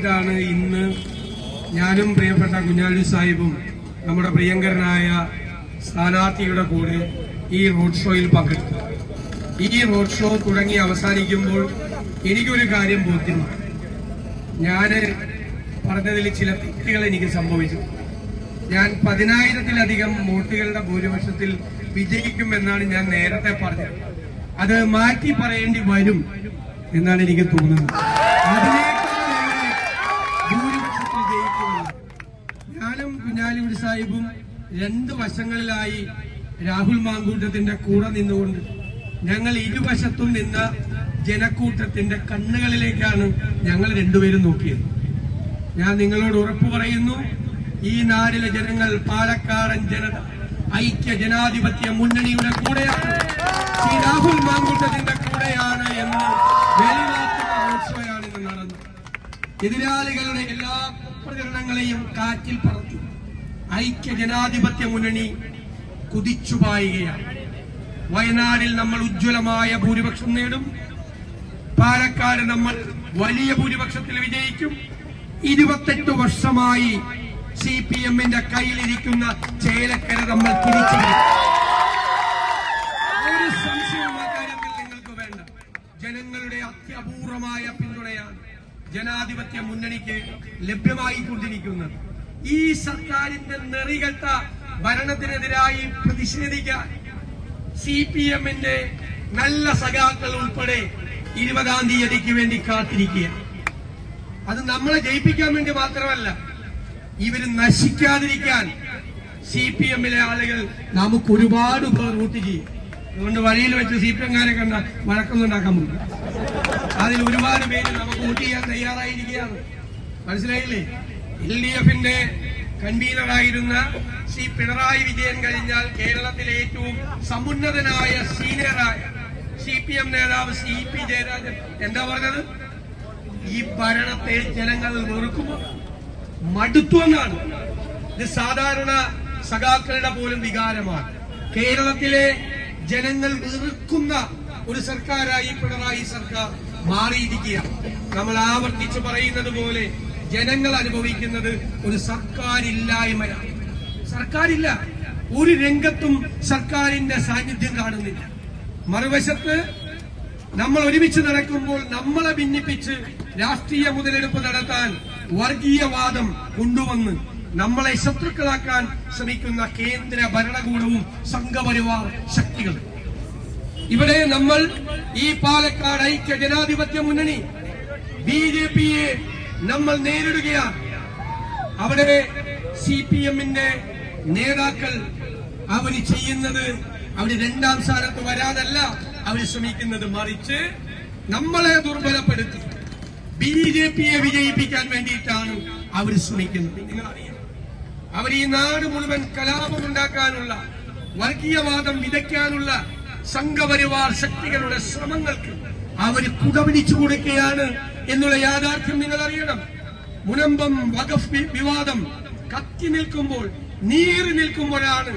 ാണ് ഇന്ന് ഞാനും പ്രിയപ്പെട്ട കുഞ്ഞാലി സാഹിബും നമ്മുടെ പ്രിയങ്കരനായ സ്ഥാനാർത്ഥിയുടെ കൂടെ ഈ റോഡ് ഷോയിൽ പങ്കെടുത്തു ഈ റോഡ് ഷോ തുടങ്ങി അവസാനിക്കുമ്പോൾ എനിക്കൊരു കാര്യം ബോധ്യമാണ് ഞാൻ പറഞ്ഞതിൽ ചില തെറ്റുകൾ എനിക്ക് സംഭവിച്ചു. ഞാൻ പതിനായിരത്തിലധികം വോട്ടുകളുടെ ഭൂരിപക്ഷത്തിൽ വിജയിക്കുമെന്നാണ് ഞാൻ നേരത്തെ പറഞ്ഞത്. അത് മാറ്റി പറയേണ്ടി വരും എന്നാണ് എനിക്ക് തോന്നുന്നത്. അതിനേക്കാളേറെ ഭൂരിപക്ഷത്തിൽ ജയിക്കുമെന്ന് ഞാനും കുഞ്ഞാലിക്കുടി സാഹിബും രണ്ട് വശങ്ങളിലായി രാഹുൽ മാങ്കൂട്ടത്തിന്റെ കൂടെ നിന്നുകൊണ്ട് ഞങ്ങൾ ഇരുവശത്തും നിന്ന ജനക്കൂട്ടത്തിന്റെ കണ്ണുകളിലേക്കാണ് ഞങ്ങൾ രണ്ടുപേരും നോക്കിയത്. ഞാൻ നിങ്ങളോട് ഉറപ്പു പറയുന്നു ഈ നാടിലെ ജനങ്ങൾ പാലക്കാടൻ ജനത ഐക്യ ജനാധിപത്യ മുന്നണിയുടെ കൂടെയാണ്. ശ്രീ രാഹുൽ മാങ്കൂട്ടത്തിന്റെ കൂടെയാണ് എന്ന് വെളിവാക്കുന്ന റോഡ് എതിരാളികളുടെ എല്ലാ പ്രചരണങ്ങളെയും കാറ്റിൽ പറത്തി ഐക്യ ജനാധിപത്യ മുന്നണി കുതിച്ചുപായുകയാണ് വയനാടിൽ നമ്മൾ ഉജ്ജ്വലമായ ഭൂരിപക്ഷം നേടും. പാലക്കാട് നമ്മൾ വലിയ ഭൂരിപക്ഷത്തിൽ വിജയിക്കും. ഇരുപത്തെട്ട് വർഷമായി സി പി എമ്മിന്റെ കയ്യിലിരിക്കുന്ന ചേലക്കര നമ്മൾ തിരിച്ചു ഒരു സംശയവും കാര്യത്തിൽ നിങ്ങൾക്ക് വേണ്ട. ജനങ്ങളുടെ അത്യപൂർവമായ പിന്തുണയാണ് ജനാധിപത്യ മുന്നണിക്ക് ലഭ്യമായിക്കൊണ്ടിരിക്കുന്നത്. ഈ സർക്കാരിന്റെ നെറികെട്ട ഭരണത്തിനെതിരായി പ്രതിഷേധിക്കാൻ സി പി എമ്മിന്റെ നല്ല സഖാക്കൾ ഉൾപ്പെടെ ഇരുപതാം തീയതിക്ക് വേണ്ടി കാത്തിരിക്കുക അത് നമ്മളെ ജയിപ്പിക്കാൻ വേണ്ടി മാത്രമല്ല ഇവർ നശിക്കാതിരിക്കാൻ സി പി എമ്മിലെ ആളുകൾ നമുക്ക് ഒരുപാട് പേർ വോട്ട് ചെയ്യും. അതുകൊണ്ട് വഴിയിൽ വെച്ച് സി പി എംകാരെ കണ്ട വഴക്കൊന്നുണ്ടാക്കാൻ പോകും. അതിൽ ഒരുപാട് പേര് നമുക്ക് വോട്ട് ചെയ്യാൻ തയ്യാറായിരിക്കുകയാണ്. മനസ്സിലായില്ലേ? എൽ ഡി എഫിന്റെ കൺവീനറായിരുന്ന ശ്രീ പിണറായി വിജയൻ കഴിഞ്ഞാൽ കേരളത്തിലെ ഏറ്റവും സമുന്നതനായ സീനിയറായ സി പി എം നേതാവ് സി പി ജയരാജൻ. എന്താ പറഞ്ഞത്? ഈ ഭരണത്തെ ജനങ്ങൾ വെറുക്കുമോ? മടുത്തു എന്നാണ്. ഇത് സാധാരണ സഖാക്കളുടെ പോലും വികാരമാണ്. കേരളത്തിലെ ജനങ്ങൾ വെറുക്കുന്ന ഒരു സർക്കാരായി പിണറായി സർക്കാർ മാറിയിരിക്കുക നമ്മൾ ആവർത്തിച്ച് പറയുന്നത് പോലെ ജനങ്ങൾ അനുഭവിക്കുന്നത് ഒരു സർക്കാരില്ലായ്മയാണ്. സർക്കാരില്ല. ഒരു രംഗത്തും സർക്കാരിന്റെ സാന്നിധ്യം കാണുന്നില്ല. മറുവശത്ത് നമ്മൾ ഒരുമിച്ച് നടക്കുമ്പോൾ നമ്മളെ ഭിന്നിപ്പിച്ച് രാഷ്ട്രീയ മുതലെടുപ്പ് നടത്താൻ വർഗീയവാദം കൊണ്ടുവന്ന് നമ്മളെ ശത്രുക്കളാക്കാൻ ശ്രമിക്കുന്ന കേന്ദ്ര ഭരണകൂടവും സംഘപരിവാർ ശക്തികളും ഇവിടെ നമ്മൾ ഈ പാലക്കാട് ഐക്യ ജനാധിപത്യ മുന്നണി ബി ജെ പിയെ നമ്മൾ നേരിടുകയാണ്. അവിടെ സി പി എമ്മിന്റെ നേതാക്കൾ അവർ ചെയ്യുന്നത് അവർ രണ്ടാം സ്ഥാനത്ത് വരാനല്ല അവർ ശ്രമിക്കുന്നത് മറിച്ച് നമ്മളെ ദുർബലപ്പെടുത്തി. ബി ജെ പിയെ വിജയിപ്പിക്കാൻ വേണ്ടിയിട്ടാണ് അവർ ശ്രമിക്കുന്നത്. അവർ ഈ നാട് മുഴുവൻ കലാപമുണ്ടാക്കാനുള്ള വർഗീയവാദം വിതയ്ക്കാനുള്ള സംഘപരിവാർ ശക്തികളുടെ ശ്രമങ്ങൾക്ക് അവർ പുകപിടിച്ചു കൊടുക്കുകയാണ് എന്നുള്ള യാഥാർത്ഥ്യം നിങ്ങൾ അറിയണം മുനമ്പം വഖഫ് വിവാദം. കത്തി നിൽക്കുമ്പോൾ നീറി നിൽക്കുമ്പോഴാണ്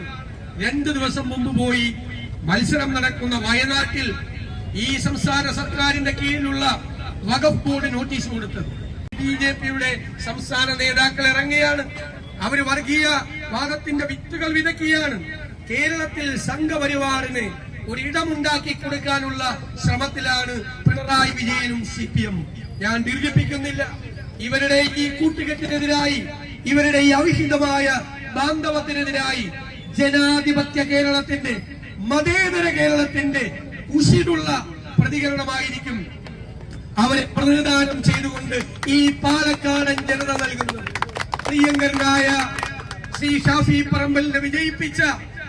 രണ്ടു ദിവസം മുമ്പ് പോയി മത്സരം നടക്കുന്ന വയനാട്ടിൽ ഈ സംസ്ഥാന സർക്കാരിന്റെ കീഴിലുള്ള വഖഫ് ബോർഡ് നോട്ടീസ് കൊടുത്തത്. ബി ജെ പിയുടെ സംസ്ഥാന നേതാക്കൾ ഇറങ്ങിയാണ്. അവർ വർഗീയ വാദത്തിന്റെ വിത്തുകൾ വിതയ്ക്കുകയാണ്. കേരളത്തിൽ സംഘപരിവാറിന് ഒരിടമുണ്ടാക്കി കൊടുക്കാനുള്ള ശ്രമത്തിലാണ് പിണറായി വിജയനും സി പി എമ്മും. ഞാൻ ദീർഘിപ്പിക്കുന്നില്ല. ഇവരുടെ ഈ കൂട്ടുകെട്ടിനെതിരായി ഇവരുടെ ഈ അവിഹിതമായ ബാന്ധവത്തിനെതിരായി ജനാധിപത്യ കേരളത്തിന്റെ മതേതര കേരളത്തിന്റെ ഉശിരുള്ള പ്രതികരണമായിരിക്കും അവരെ പ്രതിനിധാനം ചെയ്തുകൊണ്ട് ഈ പാലക്കാടൻ ജനത നൽകുന്നത്. പ്രിയങ്കരനായ ശ്രീ ഷാഫി പറമ്പലിനെ വിജയിപ്പിച്ച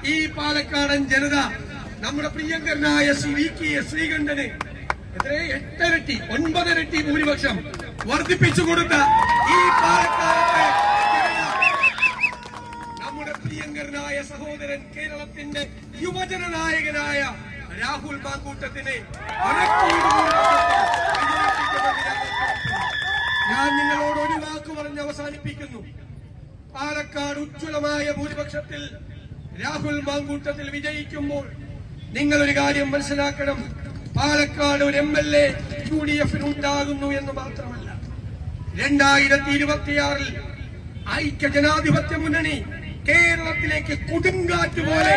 ഈ പാലക്കാടൻ ജനത നമ്മുടെ പ്രിയങ്കരനായ ശ്രീ വി കെ ശ്രീകണ്ഠന് എത്രേ എട്ടരട്ടി ഒൻപതരട്ടി ഭൂരിപക്ഷം വർദ്ധിപ്പിച്ചു കൊടുത്ത ഈ പാലക്കാടത്തെ ജനത നമ്മുടെ പ്രിയങ്കരനായ സഹോദരൻ കേരളത്തിന്റെ യുവജന നായകനായ രാഹുൽ മാങ്കൂട്ടത്തിനെ. ഞാൻ നിങ്ങളോട് ഒരു വാക്ക് പറഞ്ഞ് അവസാനിപ്പിക്കുന്നു പാലക്കാട് ഉജ്ജ്വലമായ ഭൂരിപക്ഷത്തിൽ രാഹുൽ മാങ്കൂട്ടത്തിൽ വിജയിക്കുമ്പോൾ നിങ്ങൾ ഒരു കാര്യം മനസ്സിലാക്കണം പാലക്കാട് ഒരു M L A U D എഫിന് ഉണ്ടാകുന്നു എന്ന് മാത്രമല്ല രണ്ടായിരത്തി ഇരുപത്തിയാറിൽ ഐക്യ ജനാധിപത്യ മുന്നണി കേരളത്തിലേക്ക് കൊടുങ്കാറ്റ് പോലെ